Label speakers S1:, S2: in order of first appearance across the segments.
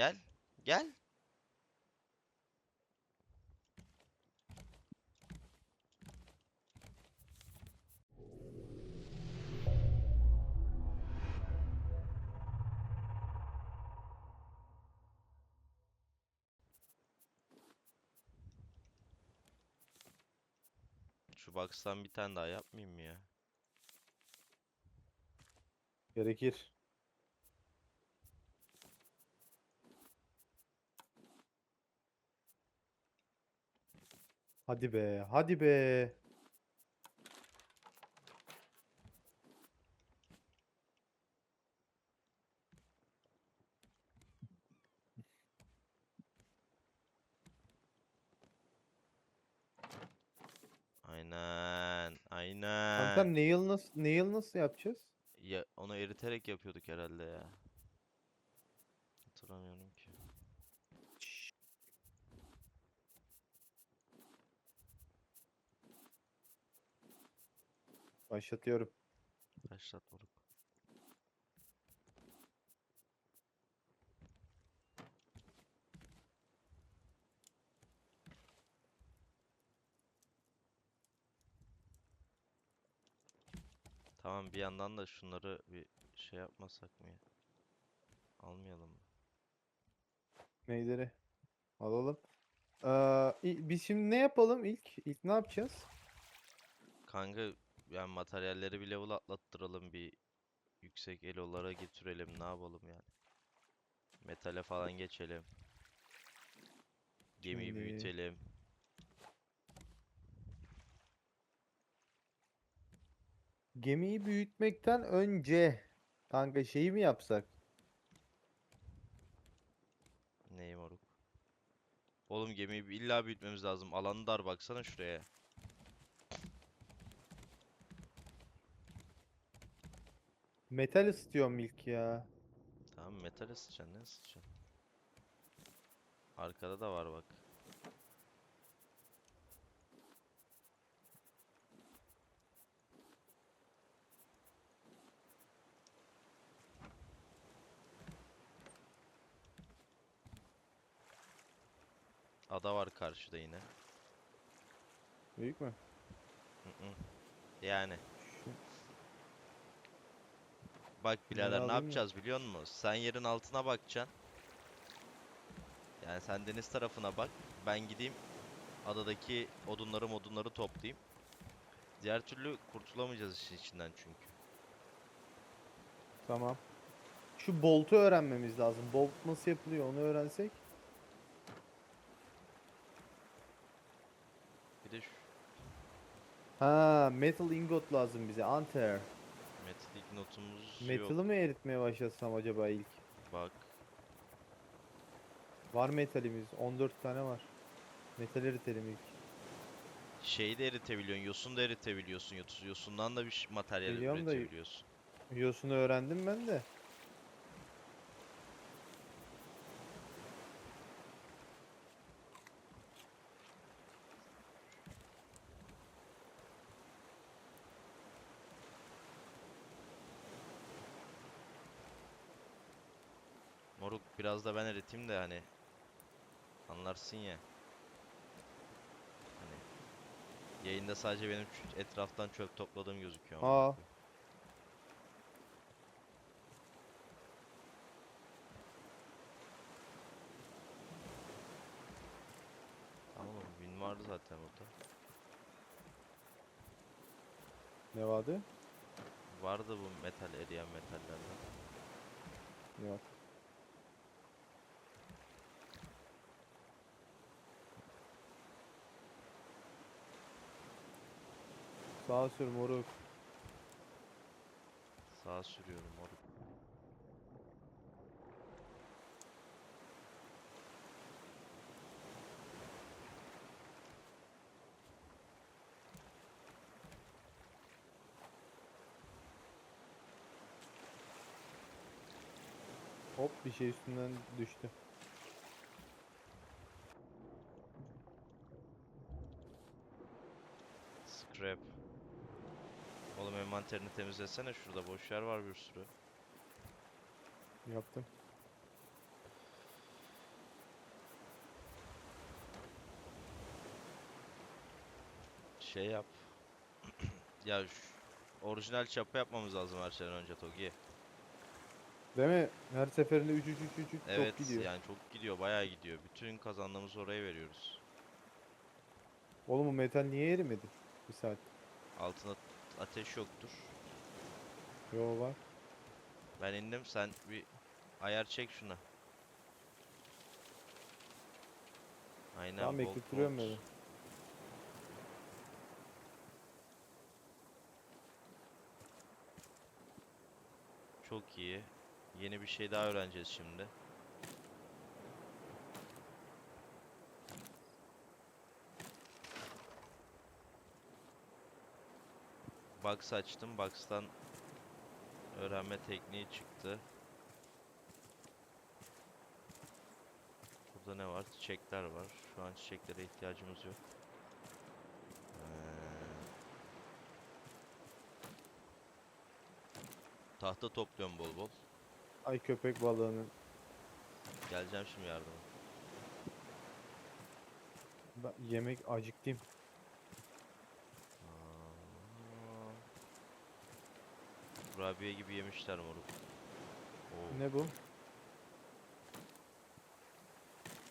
S1: Gel. Gel. Şu box'tan bir tane daha yapmayayım mı ya?
S2: Gerekir. Hadi be, hadi be.
S1: Aynen.
S2: Kanka
S1: Aynen.
S2: nail nasıl, nail nasıl yapacağız?
S1: Ya onu eriterek yapıyorduk herhalde ya. Hatırlamıyorum ki.
S2: Başlatıyorum.
S1: Başlat moruk. Tamam bir yandan da şunları bir şey yapmasak mı ya? Almayalım mı?
S2: Neyleri? Alalım. Ee, i- biz şimdi ne yapalım ilk? İlk ne yapacağız?
S1: Kanka yani materyalleri bir level atlattıralım bir yüksek elolara getirelim ne yapalım yani. Metale falan geçelim. Gemiyi
S2: Şimdi-
S1: büyütelim.
S2: Gemiyi büyütmekten önce kanka şeyi mi yapsak?
S1: Neyi moruk? Oğlum gemiyi illa büyütmemiz lazım. Alanı dar baksana şuraya.
S2: Metal istiyorum ilk ya.
S1: Tamam metal ısıtacaksın ne ısıtacaksın? Arkada da var bak. Ada var karşıda yine.
S2: Büyük mü?
S1: Hı hı. Yani. Bak birader ne yapacağız biliyor musun? Sen yerin altına bakacaksın. Yani sen deniz tarafına bak. Ben gideyim adadaki odunları modunları toplayayım. Diğer türlü kurtulamayacağız işin içinden çünkü.
S2: Tamam. Şu boltu öğrenmemiz lazım. Bolt nasıl yapılıyor onu öğrensek.
S1: Bir de şu
S2: Ha, metal ingot lazım bize. Anter.
S1: Metal ignotumuz yok.
S2: Metal'ı mı eritmeye başlasam acaba ilk?
S1: Bak.
S2: Var metalimiz. 14 tane var. Metal eritelim ilk.
S1: Şeyi de eritebiliyorsun. Yosun da eritebiliyorsun. Yos- Yosundan da bir ş- materyal
S2: Biliyorum da
S1: üretebiliyorsun.
S2: Yosunu öğrendim ben de.
S1: Moruk biraz da ben eriteyim de hani anlarsın ya. Hani yayında sadece benim etraftan çöp topladığım gözüküyor.
S2: Aa.
S1: Tamam win vardı zaten orada.
S2: Ne vardı?
S1: Vardı bu metal eriyen metallerden.
S2: Yok. Sağa sür moruk.
S1: Sağa sürüyorum moruk.
S2: Hop bir şey üstünden düştü.
S1: envanterini temizlesene şurada boş yer var bir sürü.
S2: Yaptım.
S1: Şey yap. ya şu, orijinal çapa yapmamız lazım her şeyden önce Togi.
S2: Değil mi? Her seferinde 3 3 3 3 3
S1: evet,
S2: çok gidiyor.
S1: yani çok gidiyor, bayağı gidiyor. Bütün kazandığımızı oraya veriyoruz.
S2: Oğlum bu metal niye erimedi? Bir saat.
S1: Altına ateş yoktur.
S2: Yo var.
S1: Ben indim sen bir ayar çek şuna. Aynen
S2: Tamam beklettiriyorum
S1: volt.
S2: böyle.
S1: Çok iyi. Yeni bir şey daha öğreneceğiz şimdi. Box açtım. Box'tan öğrenme tekniği çıktı. Burada ne var? Çiçekler var. Şu an çiçeklere ihtiyacımız yok. Ee, tahta topluyorum bol bol.
S2: Ay köpek balığının.
S1: Geleceğim şimdi yardıma.
S2: Ben yemek acıktım.
S1: Kurabiye gibi yemişler moruk. Oo,
S2: Ne bu?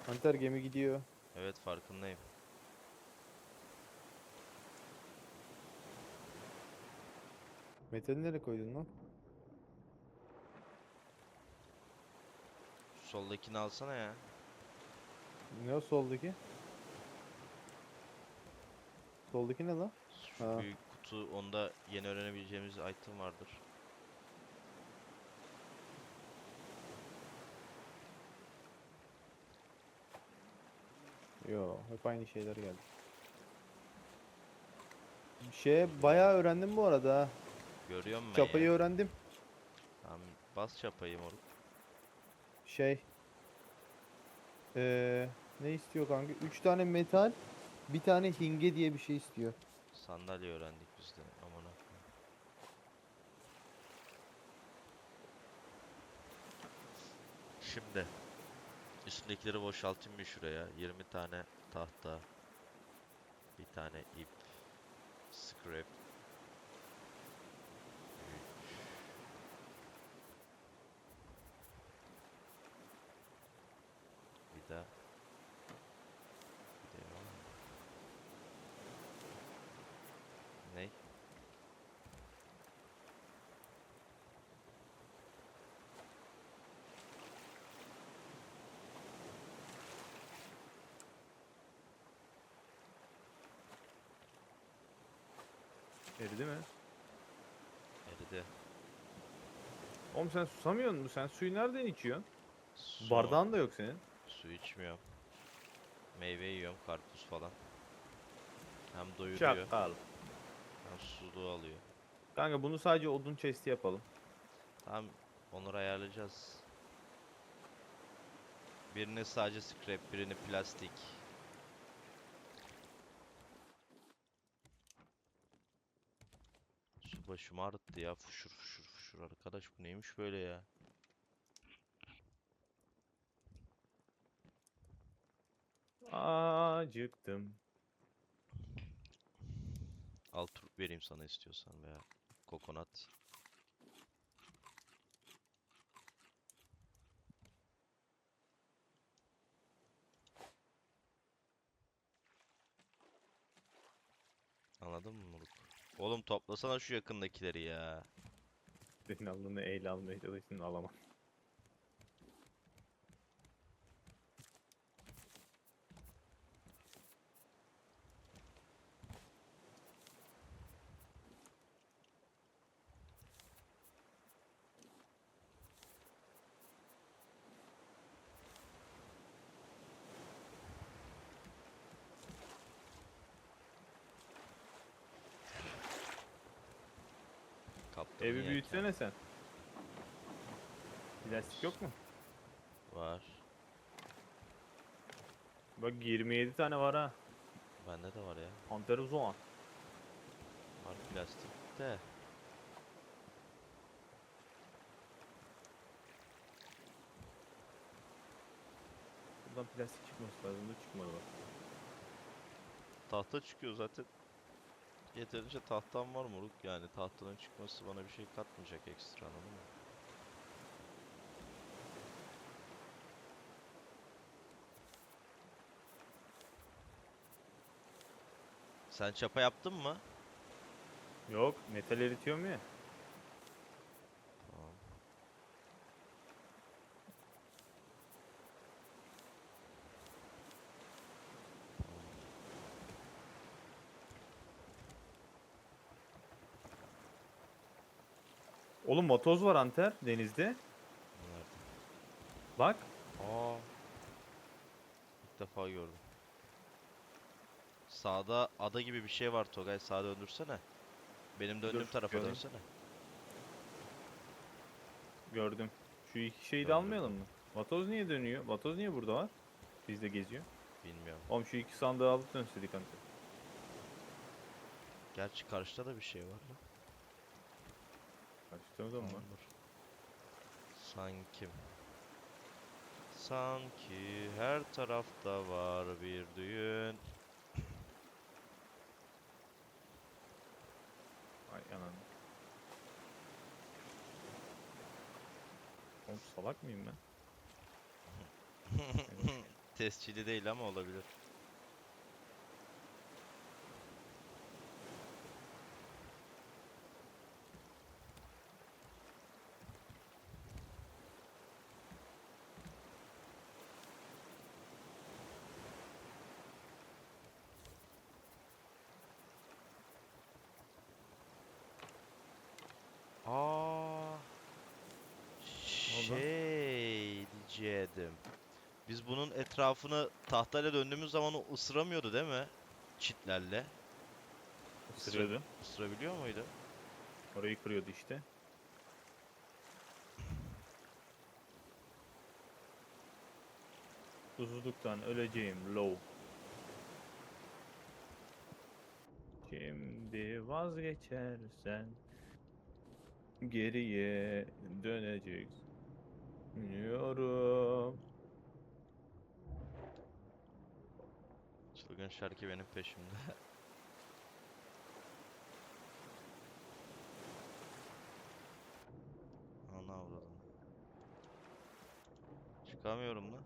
S2: Hunter gemi gidiyor.
S1: Evet farkındayım.
S2: Metali nereye koydun lan?
S1: Şu soldakini alsana ya.
S2: Ne o soldaki? Soldaki ne lan?
S1: Şu
S2: Ha.
S1: büyük kutu onda yeni öğrenebileceğimiz item vardır.
S2: Yo, hep aynı şeyler geldi. Şey bayağı öğrendim bu arada ha.
S1: Görüyor musun
S2: Çapayı öğrendim.
S1: Tamam, bas çapayı moruk.
S2: Şey. Eee ne istiyor kanka? 3 tane metal, bir tane hinge diye bir şey istiyor.
S1: Sandalye öğrendik biz de. Aman ha. Şimdi üstündekileri boşaltayım bir şuraya. 20 tane tahta. Bir tane ip. Scrap. 3 Bir de bir de var mı? Ney?
S3: Eridi mi?
S1: Eridi.
S3: Oğlum sen susamıyor musun? Sen suyu nereden içiyorsun?
S1: Su,
S3: Bardağın da yok senin.
S1: Su içmiyorum. Meyve yiyorum, karpuz falan. Hem doyuruyor,
S3: Çakal.
S1: hem suluğu alıyor.
S3: Kanka bunu sadece odun chest'i yapalım.
S1: Tamam, onları ayarlayacağız. Birini sadece scrap, birini plastik. Su başımı ağrıttı ya. Fuşur fuşur fuşur. Arkadaş bu neymiş böyle ya?
S3: Acıktım.
S1: Al turp vereyim sana istiyorsan veya kokonat. Anladın mı? Oğlum toplasana şu yakındakileri ya.
S3: Senin aldığını eyle almaya çalıştın alamam. Evi
S1: yelken
S3: büyütsene sen. Plastik yok mu?
S1: Var.
S3: Bak 27 tane var ha.
S1: Bende de var ya.
S3: Hunter Zoan.
S1: Var plastik de.
S3: Buradan plastik çıkması lazım da çıkmadı bak.
S1: Tahta çıkıyor zaten. Yeterince tahtam var moruk yani tahtanın çıkması bana bir şey katmayacak ekstra anladın mı? Sen çapa yaptın mı?
S3: Yok metal eritiyorum ya. Oğlum vatoz var Anter denizde. Bak.
S1: Aa. İlk defa gördüm. Sağda ada gibi bir şey var Togay. Sağa döndürsene. Benim döndüğüm
S3: Dur,
S1: tarafa
S3: göreyim.
S1: dönsene.
S3: Gördüm. Şu iki şeyi de
S1: Gördüm.
S3: almayalım mı? Vatoz niye dönüyor? Vatoz niye burada var? Bizde geziyor.
S1: Bilmiyorum.
S3: Oğlum şu iki sandığı alıp dönseydik Anter.
S1: Gerçi karşıda da bir şey var lan.
S3: Mı?
S1: Dur. Sanki. Sanki her tarafta var bir düğün.
S3: Ay anam. Oğlum salak mıyım ben?
S1: Tescilli değil ama olabilir. Şey diyecektim. Biz bunun etrafını tahtayla döndüğümüz zaman o ısıramıyordu değil mi? Çitlerle.
S3: Isırıyordu.
S1: Isırabiliyor muydu?
S3: Orayı kırıyordu işte. Susuzluktan öleceğim low. Şimdi vazgeçersen geriye döneceksin. Biliyorum.
S1: Çılgın şarkı benim peşimde. Ana avradım. Çıkamıyorum lan.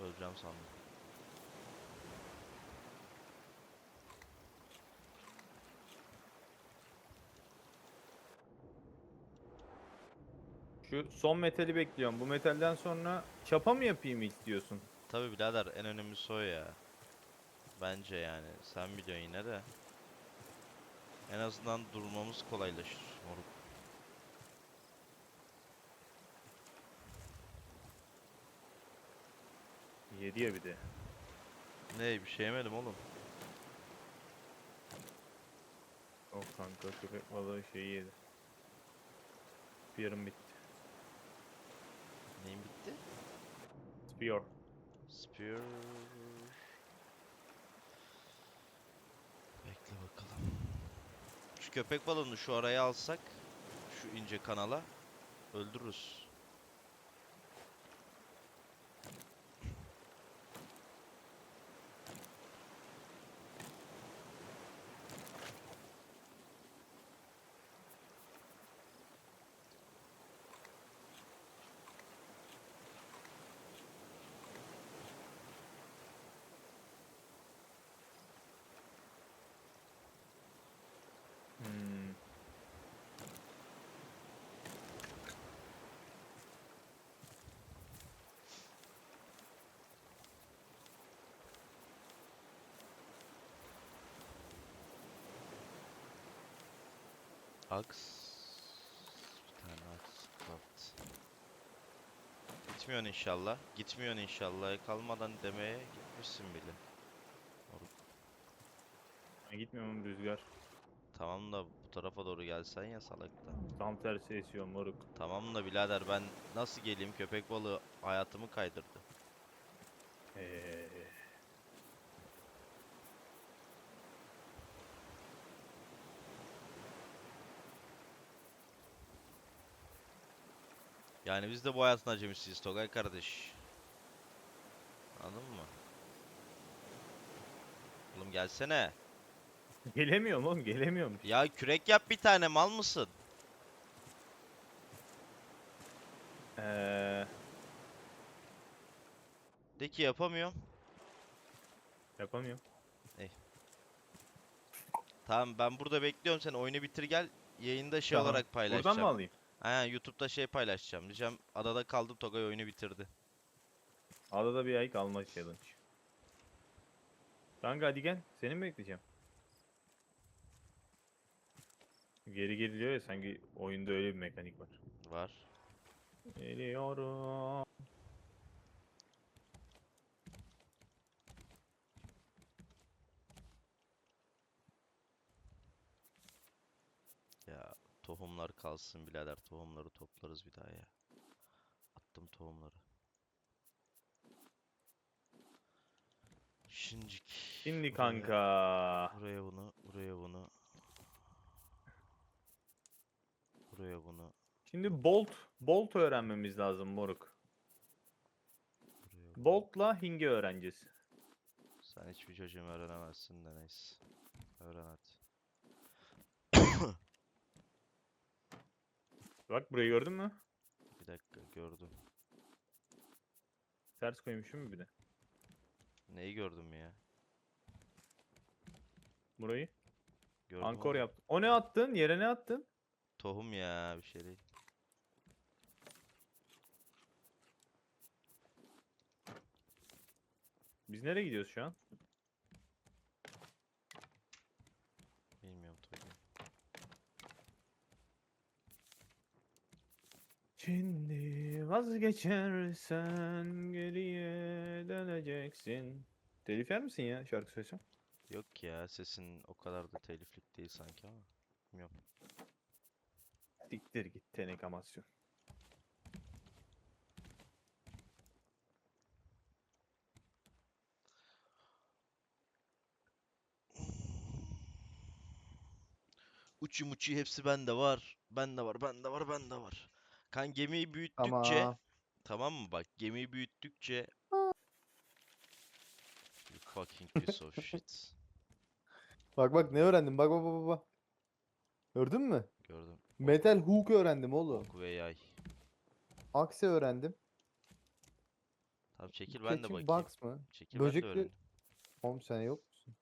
S1: Öleceğim sandım.
S3: Şu son metali bekliyorum. Bu metalden sonra çapa mı yapayım ilk diyorsun?
S1: Tabi birader en önemlisi o ya. Bence yani. Sen biliyorsun yine de. En azından durmamız kolaylaşır moruk.
S3: Yedi ya bir de.
S1: Ne bir şey yemedim oğlum.
S3: Yok kanka köpek balığı şeyi yedi. Spear'ım bitti.
S1: Neyin bitti?
S3: Spear.
S1: Spear. Bekle bakalım. Şu köpek balığını şu araya alsak, şu ince kanala öldürürüz. Aks. Bir tane aks craft. Gitmiyorsun inşallah. Gitmiyorsun inşallah. Kalmadan demeye gitmişsin bile.
S3: Ben gitmiyorum rüzgar.
S1: Tamam da bu tarafa doğru gelsen ya salakta.
S3: Tam tersi esiyor moruk.
S1: Tamam da birader ben nasıl geleyim köpek balığı hayatımı kaydırdı.
S3: Ee,
S1: Yani biz de bu hayatın acemisiyiz Togay kardeş. Anladın mı? Oğlum gelsene.
S3: Gelemiyorum oğlum gelemiyorum.
S1: Ya kürek yap bir tane mal mısın?
S3: Eee
S1: De ki yapamıyorum.
S3: yapamıyorum.
S1: Tamam ben burada bekliyorum sen oyunu bitir gel. Yayında şey
S3: Tamam.
S1: olarak paylaşacağım.
S3: Buradan mı alayım?
S1: Aynen YouTube'da şey paylaşacağım. Diyeceğim adada kaldım Togay oyunu bitirdi.
S3: Adada bir ay kalma challenge. Kanka hadi gel. Seni mi bekleyeceğim? Geri geliyor ya sanki oyunda öyle bir mekanik var.
S1: Var.
S3: Geliyorum.
S1: Ya tohumlar kalsın birader. Tohumları toplarız bir daha ya. Attım tohumları. Şincik.
S3: Şimdi kanka.
S1: Buraya bunu, buraya bunu. Buraya bunu,
S3: Şimdi bolt bolt öğrenmemiz lazım moruk. Bolt'la hinge öğreneceğiz.
S1: Sen hiçbir çocuğumu öğrenemezsin de neyse. Öğren hadi.
S3: Bak burayı gördün mü?
S1: Bir dakika gördüm.
S3: Ters koymuşum mu bir de?
S1: Neyi gördüm ya?
S3: Burayı.
S1: Gördüm
S3: Ankor yaptım. O ne attın? Yere ne attın?
S1: Tohum ya bir şey değil.
S3: Biz nereye gidiyoruz şu an?
S1: Bilmiyorum Togay.
S3: Şimdi vazgeçersen geriye döneceksin. Telif yer misin ya şarkı söylesem?
S1: Yok ya sesin o kadar da teliflik değil sanki ama. Bilmiyorum.
S3: Diktir git tenekamasyon.
S1: Uçu muçu hepsi bende var. Bende var, bende var, bende var. Kan gemiyi büyüttükçe
S2: Ama
S1: tamam mı bak gemiyi büyüttükçe You fucking piece of shit.
S2: bak bak ne öğrendim bak bak bak bak. Gördün mü?
S1: Gördüm.
S2: Metal hook öğrendim oğlum.
S1: Ok ve yay.
S2: Akse öğrendim.
S1: Tamam çekil ben de bakayım.
S2: box mı?
S1: Çekil ben de öğreneyim.
S2: Oğlum sen yok musun?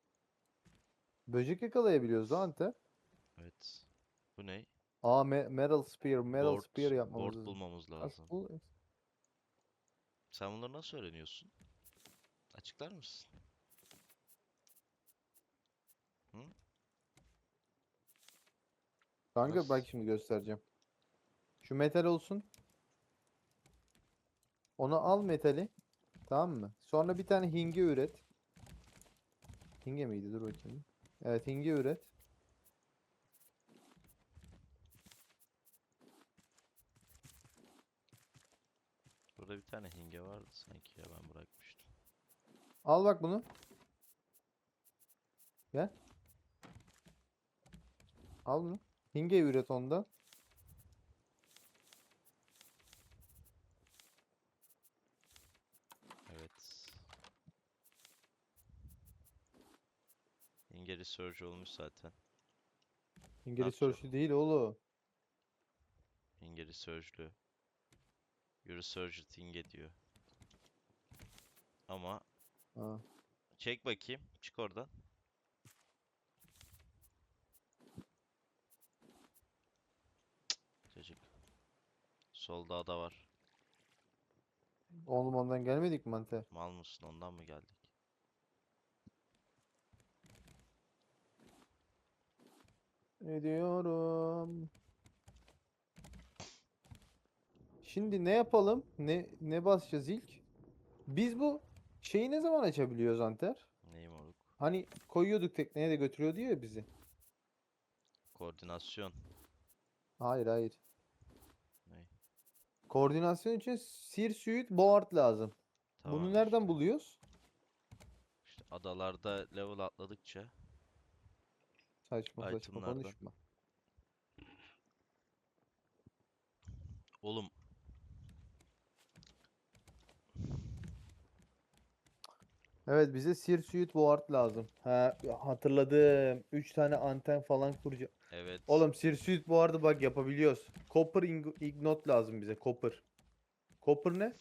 S2: Böcek yakalayabiliyoruz lan Ante.
S1: Evet. Bu ne?
S2: Aa me- metal spear, metal
S1: Board,
S2: spear yapmamız
S1: board
S2: lazım.
S1: bulmamız
S2: Nasıl
S1: lazım.
S2: bul-
S1: Sen bunları nasıl öğreniyorsun? Açıklar mısın?
S2: Kanka
S1: Nasıl?
S2: bak şimdi göstereceğim. Şu metal olsun. Onu al metali. Tamam mı? Sonra bir tane hinge üret. Hinge miydi? Dur bakayım. Evet hinge üret.
S1: Burada bir tane hinge vardı sanki ya ben bırakmıştım.
S2: Al bak bunu. Gel. Al bunu. Hinge üret ondan.
S1: Evet. Hinge research olmuş zaten.
S2: Hinge
S1: yapacağım?
S2: research'ü değil oğlum.
S1: Hinge research'lü. You researched hinge diyor. Ama
S2: Ha.
S1: çek bakayım. Çık oradan. Cık, Çocuk. Solda ada var.
S2: Oğlum ondan gelmedik mi Mante?
S1: Mal mısın ondan mı geldik?
S2: Ediyorum. Şimdi ne yapalım? Ne ne basacağız ilk? Biz bu şeyi ne zaman açabiliyoruz Anter?
S1: Neyim moruk?
S2: Hani koyuyorduk tekneye de götürüyordu ya bizi.
S1: Koordinasyon.
S2: Hayır hayır.
S1: Ney?
S2: Koordinasyon için Sir Suit Board lazım.
S1: Tamam
S2: Bunu nereden buluyoruz?
S1: İşte adalarda level atladıkça
S2: Saçma saçma
S1: Itemlardan.
S2: konuşma.
S1: Oğlum
S2: Evet bize Sear Suit Board lazım. Ha hatırladım. 3 tane anten falan kuracağım.
S1: Evet.
S2: Oğlum Sear Suit Board'ı bak yapabiliyoruz. Copper Ignot lazım bize. Copper. Copper ne?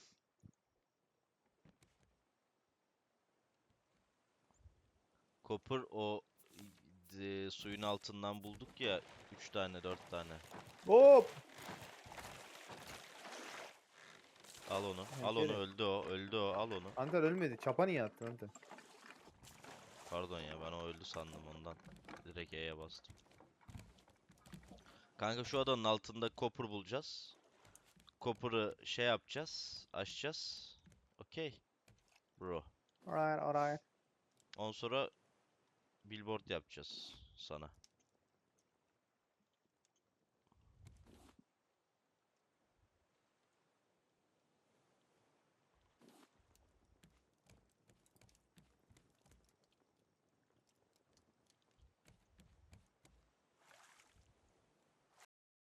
S1: Copper o e, suyun altından bulduk ya 3 tane 4 tane.
S2: Hop!
S1: Al onu. Al onu öldü o. Öldü o. Al onu.
S2: Anter ölmedi. Çapa niye attın Anter?
S1: Pardon ya ben o öldü sandım ondan. Direkt E'ye bastım. Kanka şu adanın altında copper bulacağız. Copper'ı şey yapacağız. Açacağız. Okey. Bro.
S2: Alright alright.
S1: Ondan sonra billboard yapacağız sana.